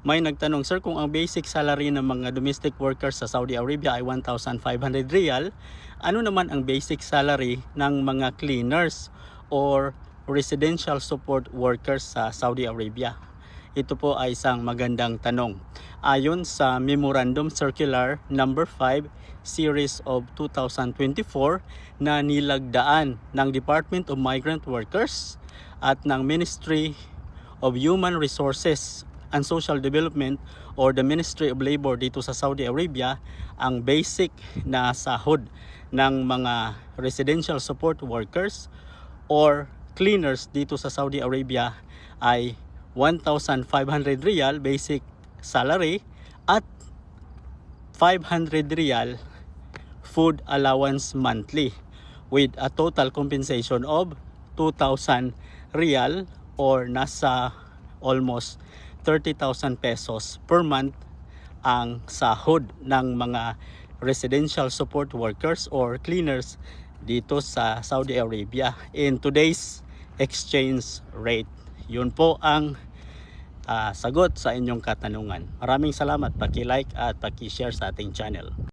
May nagtanong, sir, kung ang basic salary ng mga domestic workers sa Saudi Arabia ay 1,500 riyal, ano naman ang basic salary ng mga cleaners or residential support workers sa Saudi Arabia? Ito po ay isang magandang tanong. Ayon sa Memorandum Circular number 5 series of 2024 na nilagdaan ng Department of Migrant Workers at ng Ministry of Human Resources and Social Development or the Ministry of Labor dito sa Saudi Arabia, ang basic na sahod ng mga residential support workers or cleaners dito sa Saudi Arabia ay 1,500 riyal basic salary at 500 riyal food allowance monthly with a total compensation of 2,000 riyal or nasa almost 30,000 pesos per month ang sahod ng mga residential support workers or cleaners dito sa Saudi Arabia in today's exchange rate. Yun po ang ah, sagot sa inyong katanungan. Maraming salamat. Paki-like at paki-share sa ating channel.